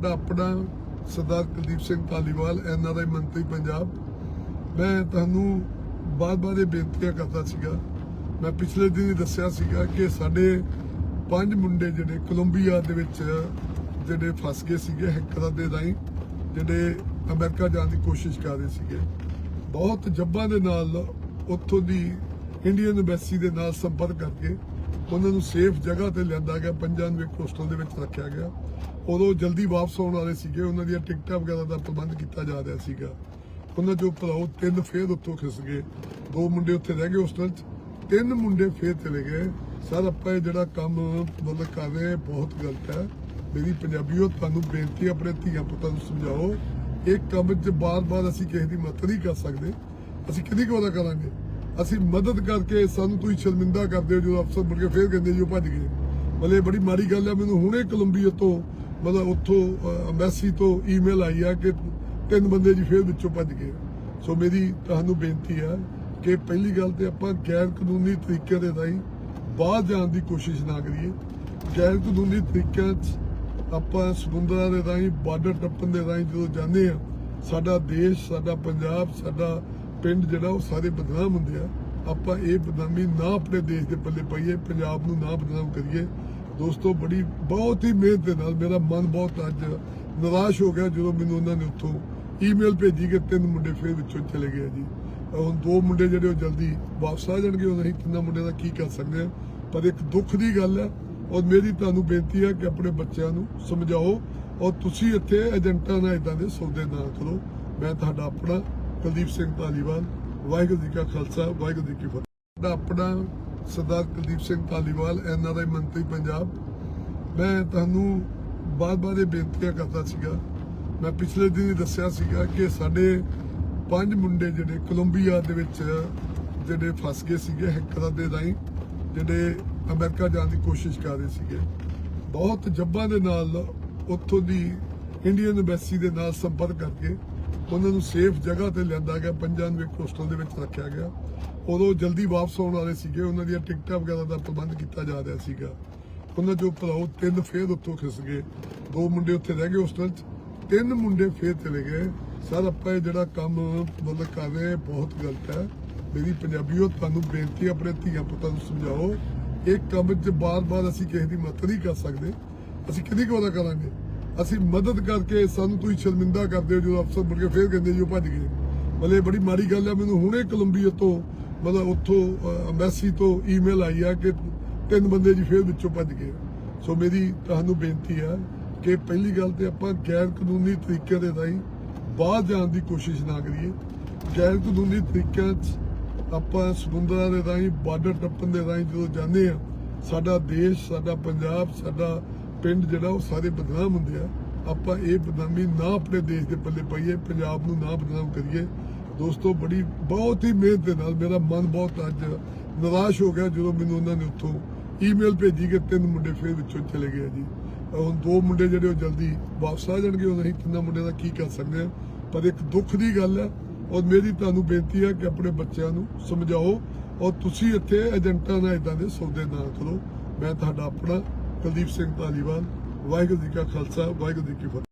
ਦਾ ਆਪਣਾ ਸਰਦਾਰ ਕੁਲਦੀਪ ਸਿੰਘ ਧਾਲੀਵਾਲ ਐਨਆਰਆਈ ਮੰਤਰੀ ਪੰਜਾਬ। ਮੈਂ ਤੁਹਾਨੂੰ ਬਾਰ-ਬਾਰ ਇਹ ਬੇਨਤੀਆਂ ਕਰਦਾ ਸੀਗਾ। ਮੈਂ ਪਿਛਲੇ ਦਿਨ ਹੀ ਦੱਸਿਆ ਸੀਗਾ ਕਿ ਸਾਡੇ ਪੰਜ ਮੁੰਡੇ ਜਿਹੜੇ ਕੋਲੰਬੀਆ ਦੇ ਵਿੱਚ ਜਿਹੜੇ ਫਸ ਗਏ ਸੀਗੇ ਹੈਕਰਾਂ ਦੇ ਰਾਹੀਂ, ਜਿਹੜੇ ਅਮਰੀਕਾ ਜਾਣ ਦੀ ਕੋਸ਼ਿਸ਼ ਕਰ ਰਹੇ ਸੀਗੇ। ਬਹੁਤ ਜੱਬਾਂ ਦੇ ਨਾਲ ਉੱਥੋਂ ਦੀ ਇੰਡੀਅਨ ਐਮਬੈਸੀ ਦੇ ਨਾਲ ਸੰਪਰਕ ਕਰਕੇ ਉਹਨਾਂ ਨੂੰ ਸੇਫ ਜਗ੍ਹਾ ਤੇ ਲਿਆਂਦਾ ਗਿਆ ਪੰਜਾਨਵੇਂ ਕੋਸਟਲ ਦੇ ਵਿੱਚ ਰੱਖਿਆ ਗਿਆ। ਉਦੋਂ ਜਲਦੀ ਵਾਪਸ ਆਉਣ ਵਾਲੇ ਸੀਗੇ ਉਹਨਾਂ ਦੀਆਂ ਟਿਕਟਾਂ ਵਗੈਰਾ ਦਾ ਪ੍ਰਬੰਧ ਕੀਤਾ ਜਾ ਰਿਹਾ ਸੀਗਾ। ਉਹਨਾਂ ਜੋ ਭਰਾਓ ਤਿੰਨ ਫੇਰ ਉੱਥੋਂ ਖਿਸ ਗਏ। ਦੋ ਮੁੰਡੇ ਉੱਥੇ ਰਹਿ ਗਏ ਹੋਸਟਲ 'ਚ। ਤਿੰਨ ਮੁੰਡੇ ਫੇਰ ਚਲੇ ਗਏ। ਸਰ ਆਪਾਂ ਇਹ ਜਿਹੜਾ ਕੰਮ ਮਤਲਬ ਕਰ ਰਹੇ ਬਹੁਤ ਗਲਤ ਹੈ। ਮੇਰੀ ਪੰਜਾਬੀਓ ਤੁਹਾਨੂੰ ਬੇਨਤੀ ਹੈ, ਆਪਣੇ ਧੀਆਂ ਪੁੱਤਾਂ ਨੂੰ ਸਮਝਾਓ। ਇਹ ਕੰਮ 'ਚ ਬਾਰ-ਬਾਰ ਅਸੀਂ ਕਿਸੇ ਦੀ ਮਦਦ ਨਹੀਂ ਕਰ ਸਕਦੇ। ਅਸੀਂ ਕਿਹਦੀ ਕੋਦਾ ਕਰਾਂਗੇ? ਅਸੀਂ ਮਦਦ ਕਰਕੇ ਸਾਨੂੰ ਤੁਸੀਂ ਸ਼ਰਮਿੰਦਾ ਕਰਦੇ ਹੋ, ਜਦੋਂ ਅਫਸਰ ਮੁੜ ਕੇ ਫੇਰ ਕਹਿੰਦੇ ਜੀ ਉਹ ਭੱਜ ਗਏ। ਮਤਲਬ ਬੜੀ ਮਾੜੀ ਗੱਲ ਹੈ ਮੈਨੂੰ ਹੁਣੇ ਕੋਲੰਬੀਆ ਤੋਂ, ਮਤਲਬ ਉੱਥੋਂ ਐਮਬੈਸੀ ਤੋਂ ਈਮੇਲ ਆਈ ਆ ਕਿ ਤਿੰਨ ਬੰਦੇ ਜੀ ਫੇਰ ਵਿੱਚੋਂ ਭੱਜ ਗਏ। ਸੋ ਮੇਰੀ ਤੁਹਾਨੂੰ ਬੇਨਤੀ ਹੈ ਕਿ ਪਹਿਲੀ ਗੱਲ ਤੇ ਆਪਾਂ ਗੈਰ ਕਾਨੂੰਨੀ ਤਰੀਕੇ ਦੇ ਰਾਹੀਂ ਬਾਹਰ ਜਾਣ ਦੀ ਕੋਸ਼ਿਸ਼ ਨਾ ਕਰੀਏ। ਗੈਰ ਕਾਨੂੰਨੀ ਤਰੀਕਿਆਂ 'ਚ ਆਪਾਂ ਸਮੁੰਦਰਾਂ ਦੇ ਰਾਹੀਂ ਬਾਰਡਰ ਟੱਪਣ ਦੇ ਰਾਹੀਂ ਜਦੋਂ ਜਾਂਦੇ ਆ, ਸਾਡਾ ਦੇਸ਼, ਸਾਡਾ ਪੰਜਾਬ, ਸਾਡਾ ਪਿੰਡ ਜਿਹੜਾ ਉਹ ਸਾਰੇ ਬਦਨਾਮ ਹੁੰਦੇ ਆ। ਆਪਾਂ ਇਹ ਬਦਨਾਮੀ ਨਾ ਆਪਣੇ ਦੇਸ਼ ਦੇ ਪੱਲੇ ਪਾਈਏ, ਪੰਜਾਬ ਨੂੰ ਨਾ ਬਦਨਾਮ ਕਰੀਏ। ਦੋਸਤੋ, ਬੜੀ, ਬਹੁਤ ਹੀ ਮਿਹਨਤ ਦੇ ਨਾਲ ਮੇਰਾ ਮਨ ਬਹੁਤ ਅੱਜ ਨਿਰਾਸ਼ ਹੋ ਗਿਆ ਜਦੋਂ ਮੈਨੂੰ ਉਹਨਾਂ ਨੇ ਉੱਥੋਂ ਈਮੇਲ ਭੇਜੀ ਕਿ ਤਿੰਨ ਮੁੰਡੇ ਫੇਰ ਵਿੱਚੋਂ ਚਲੇ ਗਏ ਜੀ। ਹੁਣ ਦੋ ਮੁੰਡੇ ਜਿਹੜੇ ਉਹ ਜਲਦੀ ਵਾਪਸ ਆ ਜਾਣਗੇ ਉਹ ਅਸੀਂ ਤਿੰਨਾਂ ਮੁੰਡਿਆਂ ਦਾ ਕੀ ਕਰ ਸਕਦੇ ਆ। ਪਰ ਇੱਕ ਦੁੱਖ ਦੀ ਗੱਲ ਹੈ ਔਰ ਮੇਰੀ ਤੁਹਾਨੂੰ ਬੇਨਤੀ ਹੈ ਕਿ ਆਪਣੇ ਬੱਚਿਆਂ ਨੂੰ ਸਮਝਾਓ, ਔਰ ਤੁਸੀਂ ਇੱਥੇ ਏਜੰਟਾਂ ਨਾਲ ਇਦਾਂ ਦੇ ਸੌਦੇ ਨਾ ਕਰੋ। ਮੈਂ ਤੁਹਾਡਾ ਆਪਣਾ ਕੁਲਦੀਪ ਸਿੰਘ ਧਾਲੀਵਾਲ, ਵਾਹਿਗੁਰੂ ਜੀ ਕਾ ਖਾਲਸਾ, ਵਾਹਿਗੁਰੂ ਜੀ ਕੀ ਫਤਿਹ। ਆਪਣਾ ਸਰਦਾਰ ਕੁਲਦੀਪ ਸਿੰਘ ਧਾਲੀਵਾਲ ਐਨਆਰਆਈ ਮੰਤਰੀ ਪੰਜਾਬ। ਮੈਂ ਤੁਹਾਨੂੰ ਬਾਰ-ਬਾਰ ਇਹ ਬੇਨਤੀਆਂ ਕਰਦਾ ਸੀਗਾ। ਮੈਂ ਪਿਛਲੇ ਦਿਨ ਹੀ ਦੱਸਿਆ ਸੀਗਾ ਕਿ ਸਾਡੇ ਪੰਜ ਮੁੰਡੇ ਜਿਹੜੇ ਕੋਲੰਬੀਆ ਦੇ ਵਿੱਚ ਜਿਹੜੇ ਫਸ ਗਏ ਸੀਗੇ ਹੈਕਰਾਂ ਦੇ ਰਾਹੀਂ, ਜਿਹੜੇ ਅਮਰੀਕਾ ਜਾਣ ਦੀ ਕੋਸ਼ਿਸ਼ ਕਰ ਰਹੇ ਸੀਗੇ। ਬਹੁਤ ਜੱਬਾਂ ਦੇ ਨਾਲ ਉੱਥੋਂ ਦੀ ਇੰਡੀਅਨ ਐਮਬੈਸੀ ਦੇ ਨਾਲ ਸੰਪਰਕ ਕਰਕੇ ਉਹਨਾਂ ਨੂੰ ਸੇਫ ਜਗ੍ਹਾ ਤੇ ਲਿਆਂਦਾ ਗਿਆ ਪੰਜਾਨਵੇਂ ਕੋਸਟਲ ਦੇ ਵਿੱਚ ਰੱਖਿਆ ਗਿਆ। ਉਦੋਂ ਜਲਦੀ ਵਾਪਸ ਆਉਣ ਵਾਲੇ ਸੀਗੇ ਉਹਨਾਂ ਦੀਆਂ ਟਿਕਟਾਂ ਵਗੈਰਾ ਦਾ ਪ੍ਰਬੰਧ ਕੀਤਾ ਜਾ ਰਿਹਾ ਸੀਗਾ। ਉਹਨਾਂ ਜੋ ਭਰਾਓ ਤਿੰਨ ਫੇਰ ਉੱਥੋਂ ਖਿਸ ਗਏ। ਦੋ ਮੁੰਡੇ ਉੱਥੇ ਰਹਿ ਗਏ ਹੋਸਟਲ 'ਚ ਤਿੰਨ ਮੁੰਡੇ ਫੇਰ ਚਲੇ ਗਏ। ਸਰ ਆਪਾਂ ਇਹ ਜਿਹੜਾ ਕੰਮ ਮਤਲਬ ਕਰ ਰਹੇ ਬਹੁਤ ਗਲਤ ਹੈ। ਮੇਰੀ ਪੰਜਾਬੀਓ ਤੁਹਾਨੂੰ ਬੇਨਤੀ ਹੈ, ਆਪਣੇ ਧੀਆਂ ਪੁੱਤਾਂ ਨੂੰ ਸਮਝਾਓ। ਇਹ ਕੰਮ 'ਚ ਬਾਰ-ਬਾਰ ਅਸੀਂ ਕਿਸੇ ਦੀ ਮਦਦ ਨਹੀਂ ਕਰ ਸਕਦੇ। ਅਸੀਂ ਕਿਹਦੀ ਕੋਦਾ ਕਰਾਂਗੇ? ਅਸੀਂ ਮਦਦ ਕਰਕੇ ਸਾਨੂੰ ਤੁਸੀਂ ਸ਼ਰਮਿੰਦਾ ਕਰਦੇ ਹੋ, ਜਦੋਂ ਅਫਸਰ ਮੁੜ ਕੇ ਫੇਰ ਕਹਿੰਦੇ ਜੀ ਉਹ ਭੱਜ ਗਏ। ਮਤਲਬ ਬੜੀ ਮਾੜੀ ਗੱਲ ਹੈ ਮੈਨੂੰ ਹੁਣੇ ਕੋਲੰਬੀਆ ਤੋਂ, ਮਤਲਬ ਉੱਥੋਂ ਐਮਬੈਸੀ ਤੋਂ ਈਮੇਲ ਆਈ ਆ ਕਿ ਤਿੰਨ ਬੰਦੇ ਜੀ ਫੇਰ ਵਿੱਚੋਂ ਭੱਜ ਗਏ। ਸੋ ਮੇਰੀ ਤੁਹਾਨੂੰ ਬੇਨਤੀ ਹੈ ਕਿ ਪਹਿਲੀ ਗੱਲ ਤੇ ਆਪਾਂ ਗੈਰ ਕਾਨੂੰਨੀ ਤਰੀਕੇ ਦੇ ਰਾਹੀਂ ਬਾਹਰ ਜਾਣ ਦੀ ਕੋਸ਼ਿਸ਼ ਨਾ ਕਰੀਏ। ਗੈਰ ਕਾਨੂੰਨੀ ਤਰੀਕਿਆਂ 'ਚ ਆਪਾਂ ਸਮੁੰਦਰਾਂ ਦੇ ਰਾਹੀਂ ਬਾਰਡਰ ਟੱਪਣ ਦੇ ਰਾਹੀਂ ਜਦੋਂ ਜਾਂਦੇ ਆ, ਸਾਡਾ ਦੇਸ਼, ਸਾਡਾ ਪੰਜਾਬ, ਸਾਡਾ ਪਿੰਡ ਜਿਹੜਾ ਉਹ ਸਾਰੇ ਬਦਨਾਮ ਹੁੰਦੇ ਆ। ਆਪਾਂ ਇਹ ਬਦਨਾਮੀ ਨਾ ਆਪਣੇ ਦੇਸ਼ ਦੇ ਪੱਲੇ ਪਾਈਏ, ਪੰਜਾਬ ਨੂੰ ਨਾ ਬਦਨਾਮ ਕਰੀਏ। ਦੋਸਤੋ, ਬੜੀ, ਬਹੁਤ ਹੀ ਮਿਹਨਤ ਦੇ ਨਾਲ ਮੇਰਾ ਮਨ ਬਹੁਤ ਅੱਜ ਨਿਰਾਸ਼ ਹੋ ਗਿਆ ਜਦੋਂ ਮੈਨੂੰ ਉਹਨਾਂ ਨੇ ਉੱਥੋਂ ਈਮੇਲ ਭੇਜੀ ਕਿ ਤਿੰਨ ਮੁੰਡੇ ਫੇਰ ਵਿੱਚੋਂ ਚਲੇ ਗਏ ਜੀ। ਹੁਣ ਦੋ ਮੁੰਡੇ ਜਿਹੜੇ ਉਹ ਜਲਦੀ ਵਾਪਸ ਆ ਜਾਣਗੇ ਉਹ ਅਸੀਂ ਤਿੰਨਾਂ ਮੁੰਡਿਆਂ ਦਾ ਕੀ ਕਰ ਸਕਦੇ ਆ ਪਰ ਇੱਕ ਦੁੱਖ ਦੀ ਗੱਲ ਹੈ ਔਰ ਮੇਰੀ ਤੁਹਾਨੂੰ ਬੇਨਤੀ ਹੈ ਕਿ ਆਪਣੇ ਬੱਚਿਆਂ ਨੂੰ ਸਮਝਾਓ, ਔਰ ਤੁਸੀਂ ਇੱਥੇ ਏਜੰਟਾਂ ਨਾਲ ਇਦਾਂ ਦੇ ਸੌਦੇ ਨਾ ਕਰੋ। ਮੈਂ ਤੁਹਾਡਾ ਆਪਣਾ ਕੁਲਦੀਪ ਸਿੰਘ ਧਾਲੀਵਾਲ ਵਾਹਿਗੁਰੂ ਜੀ ਕਾ ਖਾਲਸਾ ਵਾਹਿਗੁਰੂ ਜੀ ਕੀ ਫਤਿਹ।